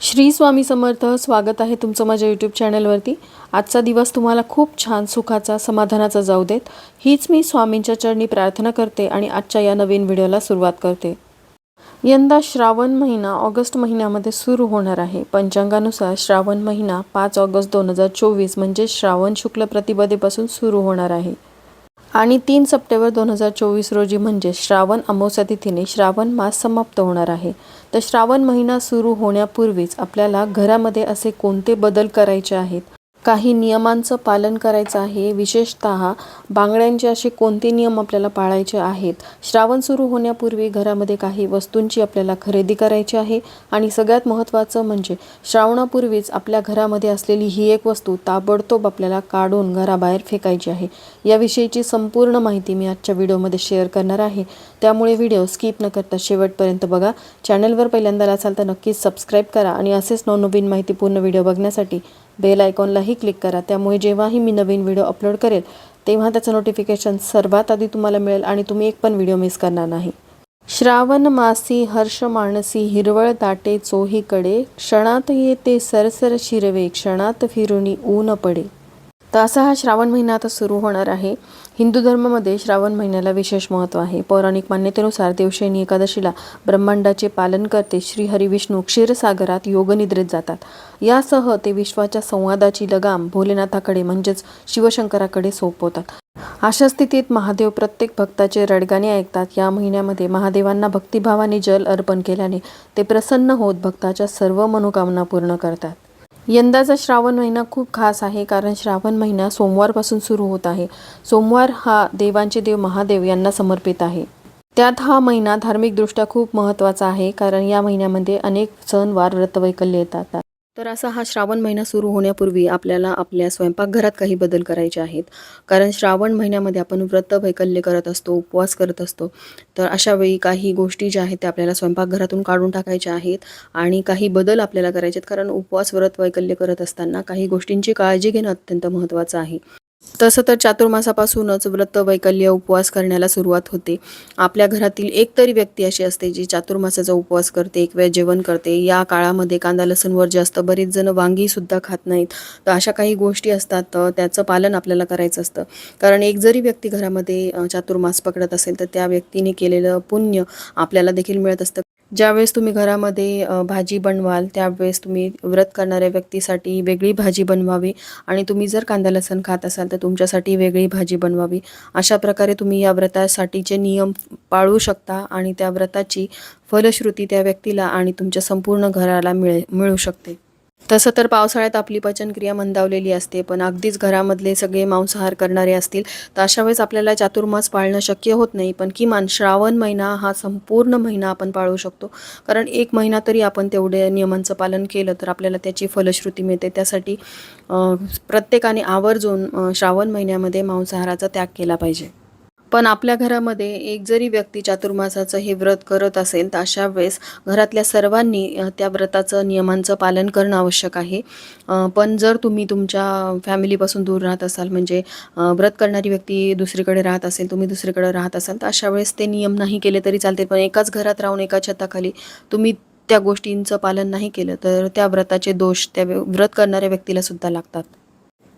श्री स्वामी समर्थ स्वागत आहे तुमचं माझ्या यूट्यूब चॅनलवरती आजचा दिवस तुम्हाला खूप छान सुखाचा समाधानाचा जाऊ देत. हीच मी स्वामींच्या चरणी प्रार्थना करते आणि आजच्या या नवीन व्हिडिओला सुरुवात करते. यंदा श्रावण महिना ऑगस्ट महिन्यामध्ये सुरू होणार आहे. पंचांगानुसार श्रावण महिना पाच ऑगस्ट दोन हजार चोवीस म्हणजे श्रावण शुक्ल प्रतिपदेपासून सुरू होणार आहे. आणि तीन सप्टेंबर दोन हजार चोवीस रोजी म्हणजे श्रावण अमावस्या तिथीने श्रावण मास समाप्त होणार आहे. तर श्रावण महिना सुरू होण्यापूर्वीच आपल्याला घरामध्ये असे कोणते बदल करायचे आहेत? काही नियमांचं पालन करायचं आहे. विशेषतः बांगड्यांचे असे कोणते नियम आपल्याला पाळायचे आहेत? श्रावण सुरू होण्यापूर्वी घरामध्ये काही वस्तूंची आपल्याला खरेदी करायची आहे. आणि सगळ्यात महत्त्वाचं म्हणजे श्रावणापूर्वीच आपल्या घरामध्ये असलेली ही एक वस्तू ताबडतोब आपल्याला काढून घराबाहेर फेकायची आहे. याविषयीची संपूर्ण माहिती मी आजच्या व्हिडिओमध्ये शेअर करणार आहे. त्यामुळे व्हिडिओ स्किप न करता शेवटपर्यंत बघा. चॅनलवर पहिल्यांदा असाल तर नक्कीच सबस्क्राईब करा. आणि असेच नवनवीन माहितीपूर्ण व्हिडिओ बघण्यासाठी बेल आयकॉनलाही क्लिक करा. त्यामुळे जेव्हाही मी नवीन व्हिडिओ अपलोड करेल तेव्हा त्याचं नोटिफिकेशन सर्वात आधी तुम्हाला मिळेल आणि तुम्ही एक पण व्हिडिओ मिस करणार नाही. श्रावण मासी हर्ष मानसी हिरवळ दाटे चोहीकडे क्षणात येते सरसर शिरवे क्षणात फिरुनी ऊन पडे. तर असा हा श्रावण महिना आता सुरू होणार आहे. हिंदू धर्मामध्ये श्रावण महिन्याला विशेष महत्त्व आहे. पौराणिक मान्यतेनुसार देवशयनी एकादशीला ब्रह्मांडाचे पालन करते. श्री हरिविष्णू क्षीरसागरात योगनिद्रेत जातात. यासह ते विश्वाच्या संवादाची लगाम भोलेनाथाकडे म्हणजेच शिवशंकराकडे सोपवतात. अशा स्थितीत महादेव प्रत्येक भक्ताचे रडगाणे ऐकतात. या महिन्यामध्ये महादेवांना भक्तिभावाने जल अर्पण केल्याने ते प्रसन्न होत भक्ताच्या सर्व मनोकामना पूर्ण करतात. यंदाचा श्रावण महिना खूप खास आहे कारण श्रावण महिना सोमवारपासून सुरू होत आहे. सोमवार हा देवांचे देव महादेव यांना समर्पित आहे. त्यात हा महिना धार्मिकदृष्ट्या खूप महत्त्वाचा आहे कारण या महिन्यामध्ये अनेक सण वार व्रतवैकल्य येतात. तर असा हा श्रावण महिना सुरू होण्यापूर्वी आपल्याला आपल्या स्वयंपाकघरात काही बदल करायचे आहेत. कारण श्रावण महिन्यामध्ये आपण व्रत वैकल्य करत असतो उपवास करत असतो. तर अशा वेळी काही गोष्टी ज्या आहेत त्या आपल्याला स्वयंपाकघरातून काढून टाकायच्या आहेत आणि काही बदल आपल्याला करायचे आहेत. कारण उपवास व्रत वैकल्य करत असताना काही गोष्टींची काळजी घेणं अत्यंत महत्त्वाचं आहे. तसं तर चातुर्मासापासूनच व्रत वैकल्य उपवास करण्याला सुरुवात होते. आपल्या घरातील एक तरी व्यक्ती अशी असते जी चातुर्मासाचा उपवास करते एक वेळ जेवण करते. या काळामध्ये कांदा लसूणवर जास्त बरेच जण वांगीसुद्धा खात नाहीत. तर अशा काही गोष्टी असतात त्याचं पालन आपल्याला करायचं असतं. कारण एक जरी व्यक्ती घरामध्ये चातुर्मास पकडत असेल तर त्या व्यक्तीने केलेलं पुण्य आपल्याला देखील मिळत असतं. ज्यावेळेस तुम्ही घरामध्ये भाजी बनवाल त्यावेळेस तुम्ही व्रत करणाऱ्या व्यक्तीसाठी वेगळी भाजी बनवावी आणि तुम्ही जर कांदा लसण खात असाल तर तुमच्यासाठी वेगळी भाजी बनवावी. अशा प्रकारे तुम्ही या व्रतासाठीचे नियम पाळू शकता आणि त्या व्रताची फलश्रुती त्या व्यक्तीला आणि तुमच्या संपूर्ण घराला मिळे मिळू शकते. तसं तर पावसाळ्यात आपली पचनक्रिया मंदावलेली असते पण अगदीच घरामधले सगळे मांसाहार करणारे असतील तर अशा वेळेस आपल्याला चातुर्मास पाळणं शक्य होत नाही. पण किमान श्रावण महिना हा संपूर्ण महिना आपण पाळू शकतो. कारण एक महिना तरी आपण तेवढे नियमांचं पालन केलं तर आपल्याला त्याची फलश्रुती मिळते. त्यासाठी प्रत्येकाने आवर्जून श्रावण महिन्यामध्ये मांसाहाराचा त्याग केला पाहिजे. पण आपल्या घरामध्ये एक जरी व्यक्ती चातुर्मासाचं हे व्रत करत असेल तर अशा वेळेस घरातल्या सर्वांनी त्या व्रताचं नियमांचं पालन करणं आवश्यक आहे. पण जर तुम्ही तुमच्या फॅमिलीपासून दूर राहत असाल म्हणजे व्रत करणारी व्यक्ती दुसरीकडे राहत असेल तुम्ही दुसरीकडे राहत असाल तर अशा वेळेस ते नियम नाही केले तरी चालते पण एकाच घरात राहून एका छताखाली तुम्ही त्या गोष्टींचं पालन नाही केलं तर त्या व्रताचे दोष त्या व्य- व्रत करणाऱ्या व्यक्तीला सुद्धा लागतात.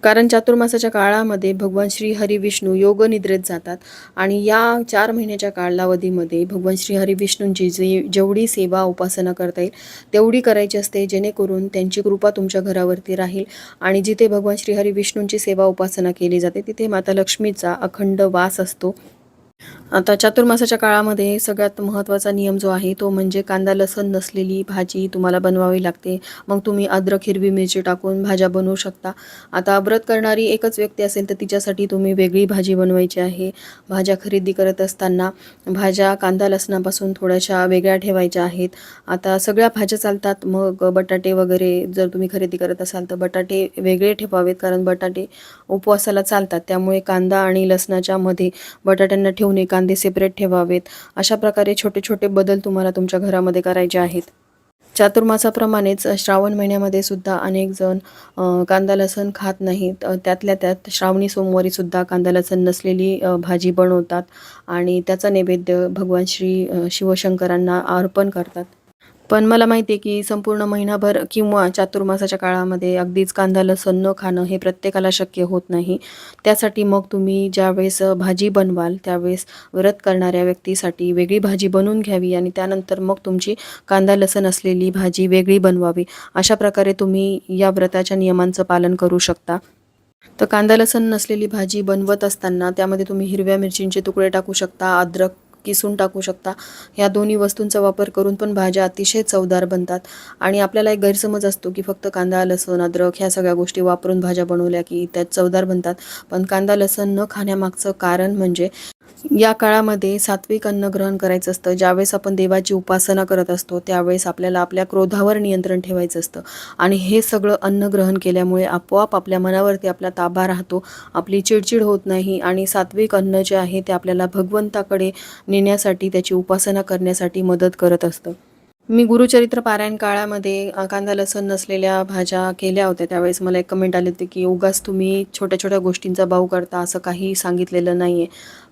कारण चातुर्मासाच्या काळामध्ये भगवान श्री हरी विष्णू योग निद्रेत जातात आणि या चार महिन्याच्या कालावधीमध्ये भगवान श्री हरी विष्णूंची जी जेवढी सेवा उपासना करता येईल तेवढी करायची असते जेणेकरून त्यांची कृपा तुमच्या घरावरती राहील आणि जिथे भगवान श्री हरी विष्णूंची सेवा उपासना केली जाते तिथे माता लक्ष्मीचा अखंड वास असतो. आता चातुर्मासाच्या काळामध्ये सगळ्यात महत्त्वाचा नियम जो आहे तो म्हणजे कांदा लसण नसलेली भाजी तुम्हाला बनवावी लागते. मग तुम्ही अद्रक हिरवी मिरची टाकून भाज्या बनवू शकता. आता व्रत करणारी एकच व्यक्ती असेल तर तिच्यासाठी तुम्ही वेगळी भाजी बनवायची आहे. भाज्या खरेदी करत असताना भाज्या कांदा लसणापासून थोड्याशा वेगळ्या ठेवायच्या आहेत. आता सगळ्या भाज्या चालतात. मग बटाटे वगैरे जर तुम्ही खरेदी करत असाल तर बटाटे वेगळे ठेवावेत कारण बटाटे उपवासाला चालतात. त्यामुळे कांदा आणि लसणाच्या मध्ये बटाट्यांना ठेवणे नये कांदे सेपरेट ठेवावेत. अशा प्रकारे छोटे छोटे बदल तुम्हाला तुमच्या घरामध्ये करायचे आहेत. चातुर्मासाप्रमाणेच श्रावण महिन्यामध्ये सुद्धा अनेक जण कांदा लसण खात नाहीत. त्यातल्या त्यात श्रावणी सोमवारी सुद्धा कांदा लसण नसलेली भाजी बनवतात. आणि त्याचा नैवेद्य भगवान श्री शिवशंकरांना अर्पण करतात. पण मला माहिती आहे की संपूर्ण महिनाभर किंवा चातुर्मासाच्या काळामध्ये अगदीच कांदा लसण न खाणं हे प्रत्येकाला शक्य होत नाही. त्यासाठी मग तुम्ही ज्यावेळेस भाजी बनवाल त्यावेळेस व्रत करणाऱ्या व्यक्तीसाठी वेगळी भाजी बनवून घ्यावी आणि त्यानंतर मग तुमची कांदा लसण असलेली भाजी वेगळी बनवावी. अशा प्रकारे तुम्ही या व्रताच्या नियमांचं पालन करू शकता. तर कांदा लसण नसलेली भाजी बनवत असताना त्यामध्ये तुम्ही हिरव्या मिरचींचे तुकडे टाकू शकता अद्रक किसून टाकू शकता. ह्या दोन्ही वस्तूंचा वापर करून पण भाज्या अतिशय चवदार बनतात. आणि आपल्याला एक गैरसमज असतो की फक्त कांदा लसूण अद्रक ह्या सगळ्या गोष्टी वापरून भाज्या बनवल्या की त्या चवदार बनतात. पण कांदा लसण न खाण्यामागचं कारण म्हणजे या काळामध्ये सात्विक अन्न ग्रहण करायचं असतं. ज्यावेळेस आपण देवाची उपासना करत असतो त्यावेळेस आपल्याला आपल्या क्रोधावर नियंत्रण ठेवायचं असतं. आणि हे सगळं अन्न ग्रहण केल्यामुळे आपोआप आपल्या मनावरती आपला ताबा राहतो आपली चिडचिड होत नाही आणि सात्विक अन्न जे आहे ते आपल्याला भगवंताकडे नेण्यासाठी त्याची उपासना करण्यासाठी मदत करत असतं. मी गुरुचरित्र पारायण काळामध्ये कांदा लसण नसलेल्या भाज्या केल्या होत्या. त्यावेळेस मला एक कमेंट आली होती की उगाच तुम्ही छोट्या छोट्या गोष्टींचा भाऊ करता असं काही सांगितलेलं नाही आहे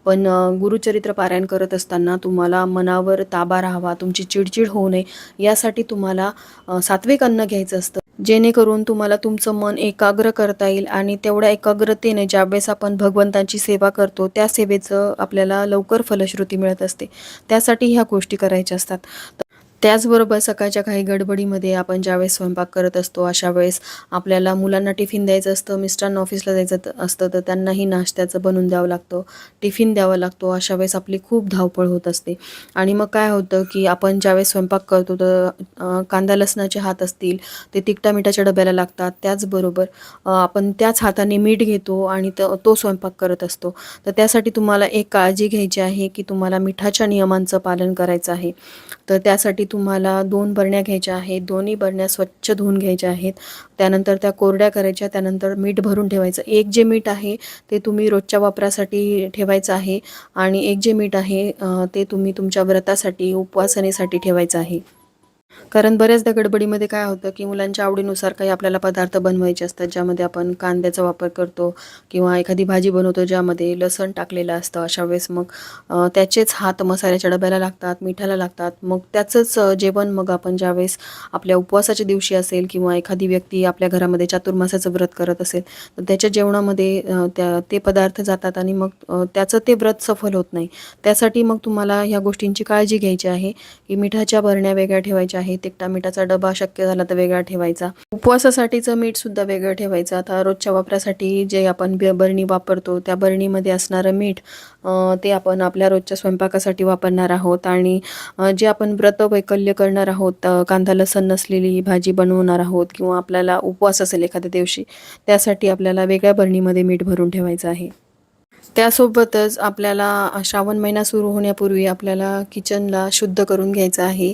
पण गुरुचरित्र पारायण करत असताना तुम्हाला मनावर ताबा राहावा तुमची चिडचिड होऊ नये यासाठी तुम्हाला सात्विक अन्न घ्यायचं असतं. जेणेकरून तुम्हाला तुमचं मन एकाग्र करता येईल आणि तेवढ्या एकाग्रतेने ज्यावेळेस आपण भगवंतांची सेवा करतो त्या सेवेचं आपल्याला लवकर फलश्रुती मिळत असते. त्यासाठी ह्या गोष्टी करायच्या असतात. त्याचबरोबर सकाळच्या काही गडबडीमध्ये आपण ज्यावेळेस स्वयंपाक करत असतो अशा वेळेस आपल्याला मुलांना टिफिन द्यायचं असतं मिस्टरांना ऑफिसला जायचं असतं तर त्यांनाही नाश्त्याचं बनवून द्यावं लागतं टिफिन द्यावा लागतो अशा वेळेस आपली खूप धावपळ होत असते. आणि मग काय होतं की आपण ज्यावेळेस स्वयंपाक करतो तर कांदा लसणाचे हात असतील ते तिखटा मिठाच्या डब्याला लागतात त्याचबरोबर आपण त्याच हाताने मीठ घेतो आणि त- तो स्वयंपाक करत असतो. तर त्यासाठी तुम्हाला एक काळजी घ्यायची आहे की तुम्हाला मिठाच्या नियमांचं पालन करायचं आहे. तर त्यासाठी तुम्हाला दोन बरण्या घ्यायच्या आहेत दोन्ही बरण्या स्वच्छ धुवून घ्यायच्या आहेत. त्यानंतर त्या कोरड्या करायच्या त्यानंतर मीठ भरून ठेवायचं. एक जे मीठ आहे ते तुम्ही रोजच्या वापरासाठी ठेवायचं आहे आणि एक जे मीठ आहे ते तुम्ही तुमच्या व्रतासाठी उपवासनेसाठी ठेवायचं आहे. कारण बऱ्याचदा गडबडीमध्ये काय होतं की मुलांच्या आवडीनुसार काही आपल्याला पदार्थ बनवायचे असतात ज्यामध्ये आपण कांद्याचा वापर करतो किंवा एखादी भाजी बनवतो ज्यामध्ये लसण टाकलेलं असतं अशा वेळेस मग त्याचेच हात मसाल्याच्या डब्याला लागतात मिठाला लागतात. मग त्याचंच जेवण मग आपण ज्यावेळेस आपल्या उपवासाच्या दिवशी असेल किंवा एखादी व्यक्ती आपल्या घरामध्ये चातुर्मासाचं व्रत करत असेल तर त्याच्या जेवणामध्ये त्या ते पदार्थ जातात आणि मग त्याचं ते व्रत सफल होत नाही. त्यासाठी मग तुम्हाला ह्या गोष्टींची काळजी घ्यायची आहे की मिठाच्या बरण्या वेगळ्या ठेवायच्या आहे तिकटा मिठाचा डबा शक्य झाला तर वेगळा ठेवायचा. उपवासासाठीचं मीठ सुद्धा वेगळं ठेवायचं. आता रोजच्या वापरासाठी जे आपण बरणी वापरतो त्या बरणीमध्ये असणारं मीठ ते आपण आपल्या रोजच्या स्वयंपाकासाठी वापरणार आहोत. आणि जे आपण व्रत वैकल्य करणार आहोत कांदा लसण नसलेली भाजी बनवणार आहोत किंवा आपल्याला उपवास असेल एखाद्या दिवशी त्यासाठी आपल्याला वेगळ्या बरणीमध्ये मीठ भरून ठेवायचं आहे. त्यासोबतच आपल्याला श्रावण महिना सुरू होण्यापूर्वी आपल्याला किचनला शुद्ध करून घ्यायचं आहे.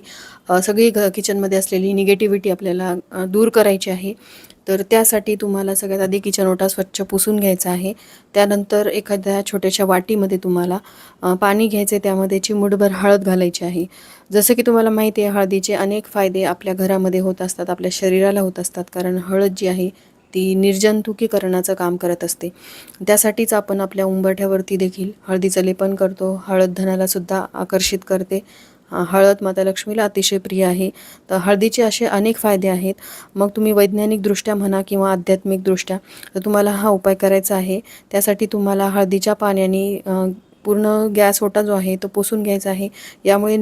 सगळी घ किचनमध्ये असलेली निगेटिव्हिटी आपल्याला दूर करायची आहे. तर त्यासाठी तुम्हाला सगळ्यात आधी किचन ओटा स्वच्छ पुसून घ्यायचा आहे. त्यानंतर एखाद्या छोट्याशा वाटीमध्ये तुम्हाला पाणी घ्यायचे त्यामध्ये चिमुडभर हळद घालायची आहे. जसं की तुम्हाला माहिती आहे हळदीचे अनेक फायदे आपल्या घरामध्ये होत असतात आपल्या शरीराला होत असतात. कारण हळद जी आहे ती निर्जंतुकीकरणाचं काम करत असते. त्यासाठीच आपण आपल्या उंबरठ्यावरती देखील हळदीचं लेपन करतो. हळद धनाला सुद्धा आकर्षित करते. हळद माता लक्ष्मीला अतिशय प्रिय आहे. तर हळदीचे असे अनेक फायदे आहेत. मग तुम्ही वैज्ञानिकदृष्ट्या म्हणा किंवा आध्यात्मिकदृष्ट्या तर तुम्हाला हा उपाय करायचा आहे. त्यासाठी तुम्हाला हळदीच्या पाण्याने पूर्ण गॅस ओटा जो आहे तो पुसून घ्यायचा आहे. यामुळे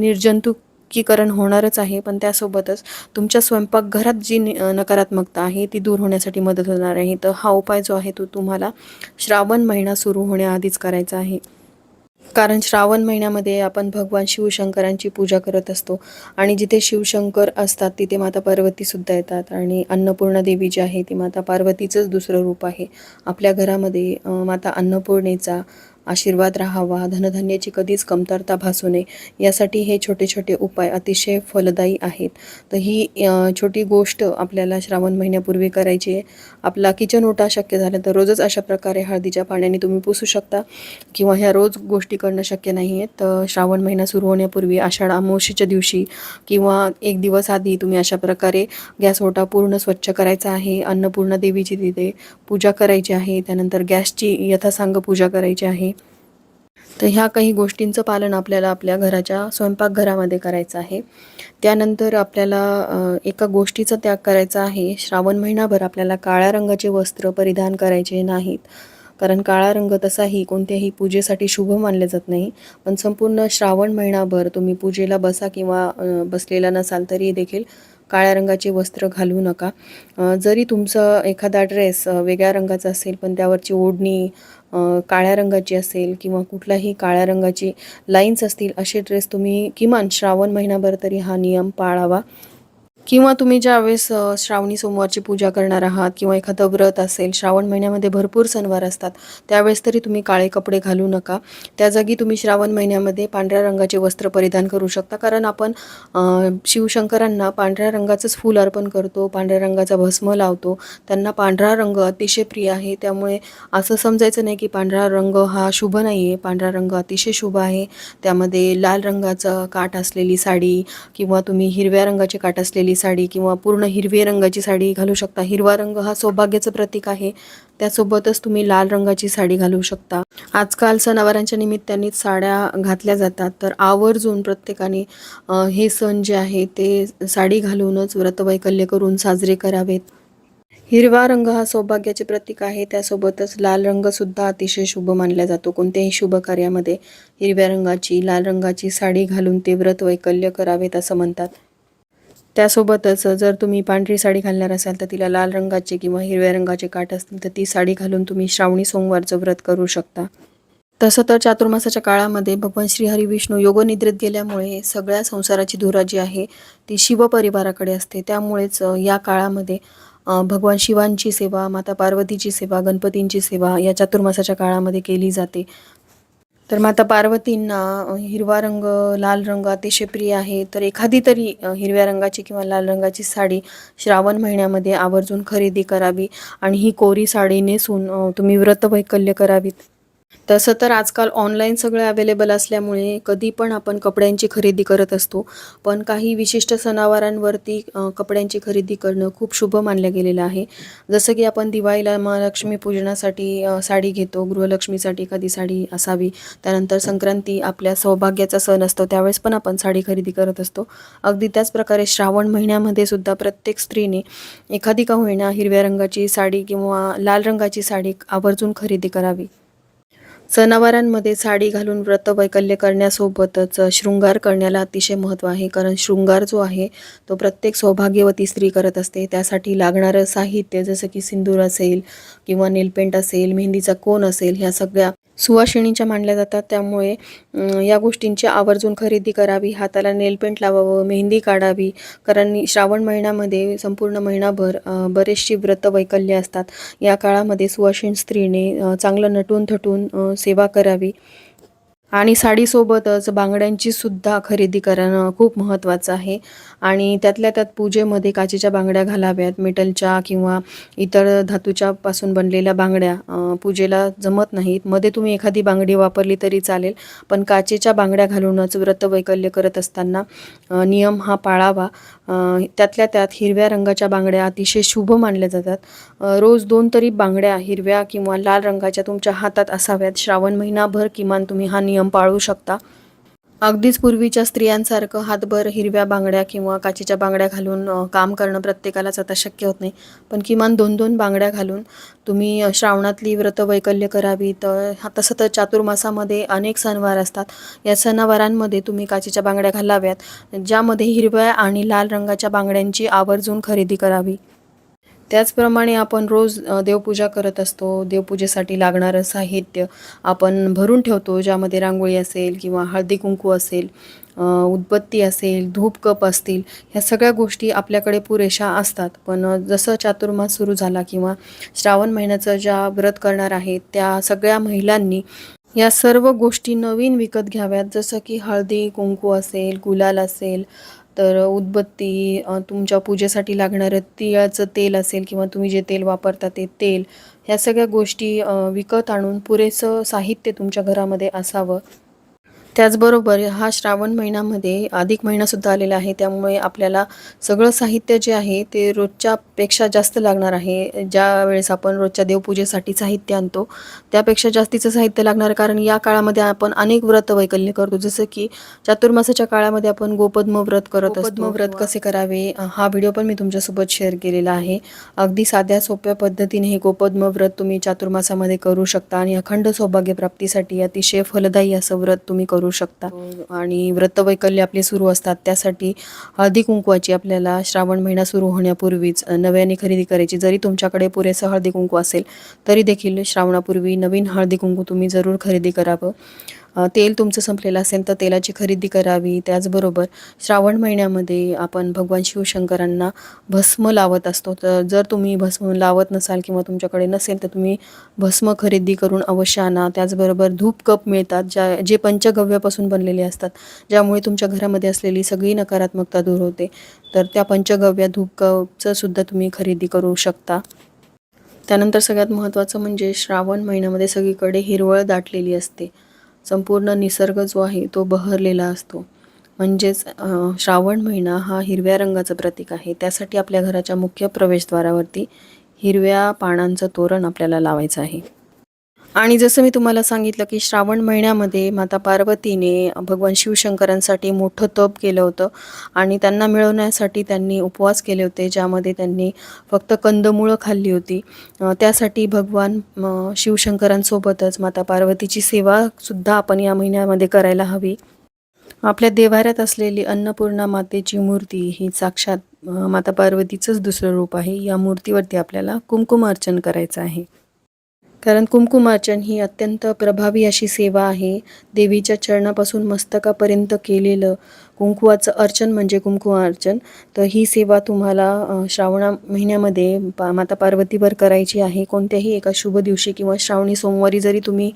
निर्जंतुकीकरण होणारच आहे पण त्यासोबतच तुमच्या स्वयंपाकघरात जी नि- नकारात्मकता आहे ती दूर होण्यासाठी मदत होणार आहे. तर हा उपाय जो आहे तो तुम्हाला श्रावण महिना सुरू होण्याआधीच करायचा आहे. कारण श्रावण महिन्यामध्ये आपण भगवान शिवशंकरांची पूजा करत असतो आणि जिथे शिवशंकर असतात तिथे माता पार्वतीसुद्धा येतात आणि अन्नपूर्णा देवी जी आहे ती माता पार्वतीचंच दुसरं रूप आहे. आपल्या घरामध्ये माता अन्नपूर्णेचा आशीर्वाद राहावा धनधान्याची कधीच कमतरता भासू नये. यासाठी हे छोटे छोटे उपाय अतिशय फलदायी आहेत. तर ही छोटी गोष्ट आपल्याला श्रावण महिन्यापूर्वी करायची आहे. आपला किचन ओटा शक्य झाला तर रोजच अशा प्रकारे हळदीच्या पाण्याने तुम्ही पुसू शकता किंवा ह्या रोज गोष्टी करणं शक्य नाही आहे. तर श्रावण महिना सुरू होण्यापूर्वी आषाढ अमावशीच्या दिवशी किंवा एक दिवस आधी तुम्ही अशा प्रकारे गॅस ओटा पूर्ण स्वच्छ करायचा आहे अन्नपूर्णा देवीची तिथे पूजा करायची आहे त्यानंतर गॅसची यथासांग पूजा करायची आहे तर ह्या काही गोष्टींचं पालन आपल्याला आपल्या घराच्या स्वयंपाकघरामध्ये करायचं आहे. त्यानंतर आपल्याला एका गोष्टीचा त्याग करायचा आहे. श्रावण महिनाभर आपल्याला काळ्या रंगाचे वस्त्र परिधान करायचे नाहीत. कारण काळा रंग तसाही कोणत्याही पूजेसाठी शुभ मानले जात नाही. पण संपूर्ण श्रावण महिनाभर तुम्ही पूजेला बसा किंवा बसलेला नसाल तरी देखील काळ्या रंगाचे वस्त्र घालू नका. जरी तुमचं एखादा ड्रेस वेगळ्या रंगाचा असेल पण त्यावरची ओढणी काळ्या रंगाची असेल किंवा कुठलाही काळ्या रंगाची लाईन्स असतील असे ड्रेस तुम्ही किमान श्रावण महिनाभर तरी हा नियम पाळावा. किंवा तुम्ही ज्यावेळेस श्रावणी सोमवारची पूजा करणार आहात किंवा एखादं व्रत असेल श्रावण महिन्यामध्ये भरपूर सणवार असतात त्यावेळेस तरी तुम्ही काळे कपडे घालू नका. त्या जागी तुम्ही श्रावण महिन्यामध्ये पांढऱ्या रंगाचे वस्त्र परिधान करू शकता. कारण आपण शिवशंकरांना पांढऱ्या रंगाचंच फूल अर्पण करतो पांढऱ्या रंगाचा भस्म लावतो. त्यांना पांढरा रंग अतिशय प्रिय आहे. त्यामुळे असं समजायचं नाही की पांढरा रंग हा शुभ नाही आहे पांढरा रंग अतिशय शुभ आहे. त्यामध्ये लाल रंगाचा काठ असलेली साडी किंवा तुम्ही हिरव्या रंगाची काठ असलेली साडी किंवा पूर्ण हिरवी रंगाची साडी घालू शकता. हिरवा रंग हा सौभाग्याचं प्रतीक आहे. त्यासोबतच तुम्ही लाल रंगाची साडी घालू शकता. आजकाल सणावारांच्या निमित्ताने साड्या घातल्या जातात. तर आवर्जून प्रत्येकाने हे सण जे आहे ते साडी घालूनच व्रतवैकल्य करून साजरे करावेत. हिरवा रंग हा सौभाग्याचे प्रतीक आहे. त्यासोबतच लाल रंग सुद्धा अतिशय शुभ मानला जातो. कोणत्याही शुभ कार्यामध्ये हिरव्या रंगाची लाल रंगाची साडी घालून ते व्रत वैकल्य करावेत असं म्हणतात. त्यासोबतच जर तुम्ही पांढरी साडी घालणार असाल तर तिला लाल रंगाचे किंवा हिरव्या रंगाचे काठ असतील तर ती साडी घालून तुम्ही श्रावणी सोमवारचं व्रत करू शकता. तसं तर चातुर्मासाच्या काळामध्ये भगवान श्रीहरी विष्णू योगनिद्रेत गेल्यामुळे सगळ्या संसाराची धुरा जी आहे ती शिवपरिवाराकडे असते. त्यामुळेच या काळामध्ये भगवान शिवांची सेवा माता पार्वतीची सेवा गणपतींची सेवा या चातुर्मासाच्या काळामध्ये केली जाते. तर माता पार्वतींना हिरवा रंग लाल रंग अतिशय प्रिय आहे. तर एखादी तरी हिरव्या रंगाची किंवा लाल रंगाची साडी श्रावण महिन्यामध्ये आवर्जून खरेदी करावी. आणि ही कोरी साडी नेसून तुम्ही व्रतवैकल्य करावीत. तसं तर आजकाल ऑनलाईन सगळं अवेलेबल असल्यामुळे कधी पण आपण कपड्यांची खरेदी करत असतो. पण काही विशिष्ट सणावारांवरती कपड्यांची खरेदी करणं खूप शुभ मानलं गेलेलं आहे. जसं की आपण दिवाळीला महालक्ष्मी पूजनासाठी साडी घेतो गृहलक्ष्मीसाठी एखादी साडी असावी. त्यानंतर संक्रांती आपल्या सौभाग्याचा सण असतो त्यावेळेस पण आपण साडी खरेदी करत असतो. अगदी त्याच प्रकारे श्रावण महिन्यामध्ये सुद्धा प्रत्येक स्त्रीने एखादी का होईना हिरव्या रंगाची साडी किंवा लाल रंगाची साडी आवर्जून खरेदी करावी. सणावारांमध्ये साडी घालून व्रत वैकल्य करण्यासोबतच शृंगार करण्याला अतिशय महत्त्व आहे. कारण शृंगार जो आहे तो प्रत्येक सौभाग्यवती स्त्री करत असते. त्यासाठी लागणारं साहित्य जसं की सिंदूर असेल किंवा नेलपेंट असेल मेहंदीचा कोन असेल ह्या सगळ्या सुवासिनीच्या मानल्या जातात. त्यामुळे या गोष्टींची आवर्जून खरेदी करावी हाताला नेलपेंट लावावं मेहंदी काढावी कारण श्रावण महिन्यामध्ये संपूर्ण महिनाभर बरेचशी व्रत वैकल्य असतात. या काळामध्ये सुवासिन स्त्रीने चांगलं नटून थटून सेवा करावी. आणि साडीसोबतच बांगड्यांची सुद्धा खरेदी करणं खूप महत्त्वाचं आहे. आणि त्यातल्या त्यात पूजेमध्ये काचेच्या बांगड्या घालाव्यात मेटलच्या किंवा इतर धातूच्या पासून बनलेल्या बांगड्या पूजेला जमत नाहीत. मध्ये तुम्ही एखादी बांगडी वापरली तरी चालेल पण काचेच्या बांगड्या घालूनच व्रतवैकल्य करत असताना नियम हा पाळावा. त्यातल्या त्यात हिरव्या रंगाच्या बांगड्या अतिशय शुभ मानल्या जातात. रोज दोन तरी बांगड्या हिरव्या किंवा लाल रंगाच्या तुमच्या हातात असाव्यात. श्रावण महिनाभर किमान तुम्ही हा नियम पाळू शकता. अगदीच पूर्वीच्या स्त्रियांसारखं हातभर हिरव्या बांगड्या किंवा काचेच्या बांगड्या घालून काम करणं प्रत्येकालाच आता शक्य होत नाही. पण किमान दोन दोन बांगड्या घालून तुम्ही श्रावणातली श्रावणातली व्रतवैकल्य करावी तर तसं तर चातुर्मासामध्ये अनेक सणवार असतात. या सणावारांमध्ये तुम्ही काचेच्या बांगड्या घालाव्यात ज्यामध्ये हिरव्या आणि लाल रंगाच्या बांगड्यांची आवर्जून खरेदी करावी. त्याचप्रमाणे आपण रोज देवपूजा करत असतो. देवपूजेसाठी लागणारं साहित्य आपण भरून ठेवतो ज्यामध्ये रांगोळी असेल किंवा हळदी कुंकू असेल उदबत्ती असेल धूप कप असतील ह्या सगळ्या गोष्टी आपल्याकडे पुरेशा असतात. पण जसं चातुर्मास सुरू झाला किंवा श्रावण महिन्याचं ज्या व्रत करणार आहेत त्या सगळ्या महिलांनी या सर्व गोष्टी नवीन विकत घ्याव्यात. जसं की हळदी कुंकू असेल गुलाल असेल तर उदबत्ती तुमच्या पूजेसाठी लागणारं तिळाचं तेल असेल किंवा तुम्ही जे तेल वापरता ते तेल ह्या सगळ्या गोष्टी विकत आणून पुरेसं साहित्य तुमच्या घरामध्ये असावं. त्याचबरोबर हा श्रावण महिन्यामध्ये अधिक महिनासुद्धा आलेला आहे. त्यामुळे आपल्याला सगळं साहित्य जे आहे ते रोजच्यापेक्षा जास्त लागणार आहे. ज्या वेळेस आपण रोजच्या देवपूजेसाठी साहित्य आणतो त्यापेक्षा जास्तीचं साहित्य लागणार. आहे कारण या काळामध्ये आपण अनेक व्रत वैकल्य करतो. जसं की चातुर्मासाच्या काळामध्ये आपण गोपद्म व्रत करत गोपद्म व्रत कसे करावे? हा व्हिडिओ पण मी तुमच्यासोबत शेअर केलेला आहे. अगदी साध्या सोप्या पद्धतीने हे गोपद्म व्रत तुम्ही चातुर्मासामध्ये करू शकता. आणि अखंड सौभाग्य प्राप्तीसाठी अतिशय फलदायी असं व्रत तुम्ही करू शकता. आणि व्रतवैकल्य आपले सुरू असतात. त्यासाठी हळदी कुंकवाची आपल्याला श्रावण महिना सुरू होण्यापूर्वीच नव्याने खरेदी करायची. जरी तुमच्याकडे पुरेसं हळदी कुंकू असेल तरी देखील श्रावणापूर्वी नवीन हळदी कुंकू तुम्ही जरूर खरेदी करावं. तेल तुमचं संपलेलं असेल तर तेलाची खरेदी करावी. त्याचबरोबर श्रावण महिन्यामध्ये आपण भगवान शिवशंकरांना भस्म लावत असतो. तर जर तुम्ही भस्म लावत नसाल किंवा तुमच्याकडे नसेल तर तुम्ही भस्म खरेदी करून अवश्य आणा. त्याचबरोबर धूप कप मिळतात ज्या जे पंचगव्यापासून बनलेले असतात. ज्यामुळे तुमच्या घरामध्ये असलेली सगळी नकारात्मकता दूर होते. तर त्या पंचगव्या धूप कपचं सुद्धा तुम्ही खरेदी करू शकता. त्यानंतर सगळ्यात महत्त्वाचं म्हणजे श्रावण महिन्यामध्ये सगळीकडे हिरवळ दाटलेली असते. संपूर्ण निसर्ग जो आहे तो बहरलेला असतो. म्हणजेच श्रावण महिना हा हिरव्या रंगाचं प्रतीक आहे. त्यासाठी आपल्या घराच्या मुख्य प्रवेशद्वारावरती हिरव्या पानांचं तोरण आपल्याला लावायचं आहे. आणि जसं मी तुम्हाला सांगितलं की श्रावण महिन्यामध्ये माता पार्वतीने भगवान शिवशंकरांसाठी मोठं तप केलं होतं आणि त्यांना मिळवण्यासाठी त्यांनी उपवास केले होते ज्यामध्ये त्यांनी फक्त कंदमुळं खाल्ली होती. त्यासाठी भगवान शिवशंकरांसोबतच माता पार्वतीची सेवासुद्धा आपण या महिन्यामध्ये करायला हवी. आपल्या देवाऱ्यात असलेली अन्नपूर्णा मातेची मूर्ती ही साक्षात माता पार्वतीचंच दुसरं रूप आहे. या मूर्तीवरती आपल्याला कुमकुम अर्चन करायचं आहे. कारण कुंकुमार्चन ही अत्यंत प्रभावी अशी सेवा आहे. देवीच्या चरणापासून मस्तकापर्यंत केलेलं कुंकुवाचं अर्चन म्हणजे कुंकुमार्चन तर ही सेवा तुम्हाला श्रावणा महिन्यामध्ये पा माता पार्वतीवर करायची आहे. कोणत्याही एका शुभ दिवशी किंवा श्रावणी सोमवारी जरी तुम्ही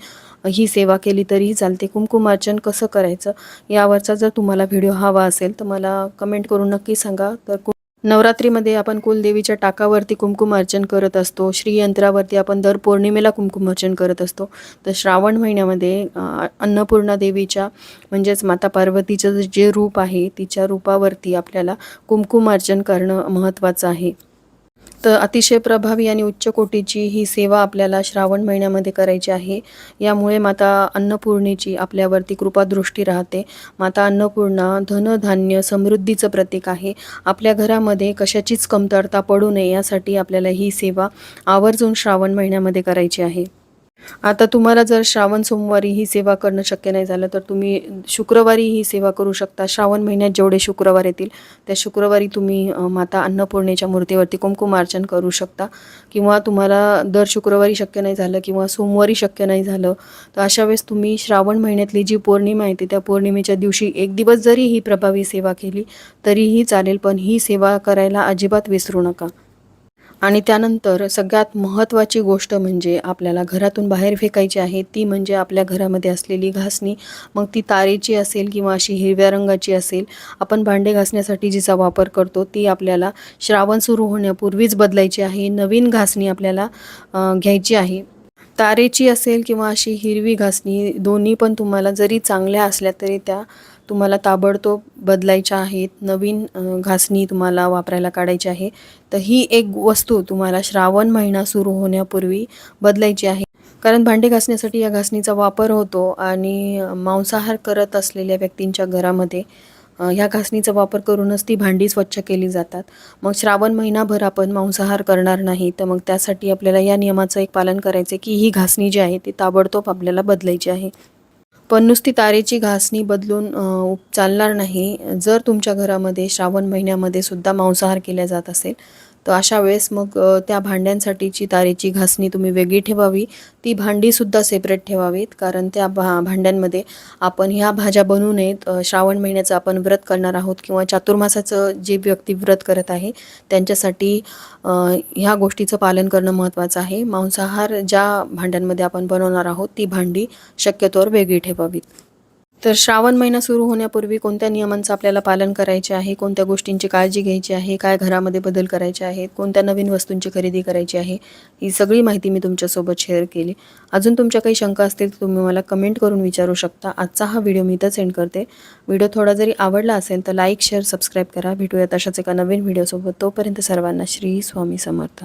ही सेवा केली तरीही चालते. कुंकुमार्चन कसं करायचं यावरचा जर तुम्हाला व्हिडिओ हवा असेल तर मला कमेंट करून नक्की सांगा. तर कु- नवरात्रीमध्ये आपण कुलदेवीच्या टाकावरती कुंकुमार्चन करत असतो. श्रीयंत्रावरती आपण दर पौर्णिमेला कुंकुमार्चन करत असतो. तर श्रावण महिन्यामध्ये अन्नपूर्णा देवीच्या म्हणजेच माता पार्वतीचं जे रूप आहे तिच्या रूपावरती आपल्याला कुंकुमार्चन करणं महत्त्वाचं आहे. तर अतिशय प्रभावी आणि उच्च कोटीची ही सेवा आपल्याला श्रावण महिन्यामध्ये करायची आहे. यामुळे माता अन्नपूर्णेची आपल्यावरती कृपादृष्टी राहते. माता अन्नपूर्णा धनधान्य समृद्धीचं प्रतीक आहे. आपल्या घरामध्ये कशाचीच कमतरता पडू नये यासाठी आपल्याला ही सेवा आवर्जून श्रावण महिन्यामध्ये करायची आहे. आता तुम्हाला जर श्रावण सोमवारी ही सेवा करणं शक्य नाही झालं तर तुम्ही शुक्रवारी ही सेवा करू शकता. श्रावण महिन्यात जेवढे शुक्रवार येतील त्या शुक्रवारी तुम्ही माता अन्नपूर्णेच्या मूर्तीवरती कुंकुमार्चन करू शकता. किंवा तुम्हाला दर शुक्रवारी शक्य नाही झालं किंवा सोमवारी शक्य नाही झालं तर अशा वेळेस तुम्ही श्रावण महिन्यातली जी पौर्णिमा येते त्या पौर्णिमेच्या दिवशी एक दिवस जरी ही प्रभावी सेवा केली तरीही चालेल पण ही सेवा करायला अजिबात विसरू नका. आणि त्यानंतर सगळ्यात महत्त्वाची गोष्ट म्हणजे आपल्याला घरातून बाहेर फेकायची आहे ती म्हणजे आपल्या घरामध्ये असलेली घासणी. मग ती तारेची असेल किंवा अशी हिरव्या रंगाची असेल आपण भांडे घासण्यासाठी जिचा वापर करतो ती आपल्याला श्रावण सुरू होण्यापूर्वीच बदलायची आहे नवीन घासणी आपल्याला घ्यायची आहे. तारेची असेल किंवा अशी हिरवी घासणी दोन्ही पण तुम्हाला जरी चांगल्या असल्या तरी त्या तुम्हाला ताबडतोब बदलायच्या आहेत नवीन घासणी तुम्हाला वापरायला काढायची आहे तर ही एक वस्तू तुम्हाला श्रावण महिना सुरू होण्यापूर्वी बदलायची आहे. कारण भांडे घासण्यासाठी या घासणीचा वापर होतो आणि मांसाहार करत असलेल्या व्यक्तींच्या घरामध्ये ह्या घासणीचा वापर करूनच ती भांडी स्वच्छ केली जातात. मग श्रावण महिनाभर आपण मांसाहार करणार नाही तर मग त्यासाठी आपल्याला या नियमाचं एक पालन करायचं आहे की ही घासणी जी आहे ती ताबडतोब आपल्याला बदलायची आहे. पण नुसती तारेची घासणी बदलून चालणार नाही. जर तुमच्या घरामध्ये श्रावण महिन्यामध्ये सुद्धा मांसाहार केला जात असेल तर अशा वेळेस मग त्या भांड्यांसाठीची तारेची घासणी तुम्ही वेगळी ठेवावी. ती भांडीसुद्धा सेपरेट ठेवावीत कारण त्या भा भांड्यांमध्ये आपण ह्या भाज्या बनवू नयेत. श्रावण महिन्याचं आपण व्रत करणार आहोत किंवा चातुर्मासाचं जे व्यक्ती व्रत करत आहे त्यांच्यासाठी ह्या गोष्टीचं पालन करणं महत्त्वाचं आहे. मांसाहार ज्या भांड्यांमध्ये आपण बनवणार आहोत ती भांडी शक्यतोवर वेगळी ठेवावीत. तर श्रावण महिना सुरू होण्यापूर्वी कोणत्या नियमांचं आपल्याला पालन करायचे आहे? कोणत्या गोष्टींची काळजी घ्यायची आहे? काय घरामध्ये बदल करायचे आहेत? कोणत्या नवीन वस्तूंची खरेदी करायची आहे? ही सगळी माहिती मी तुमच्यासोबत शेअर केली. अजून तुमच्या काही शंका असतील तर तुम्ही मला कमेंट करून विचारू शकता. आजचा हा व्हिडिओ मी इथं सेंड करते. व्हिडिओ थोडा जरी आवडला असेल तर लाईक शेअर सबस्क्राईब करा. भेटूयात अशाच एका नवीन व्हिडिओसोबत तोपर्यंत सर्वांना श्री स्वामी समर्थ.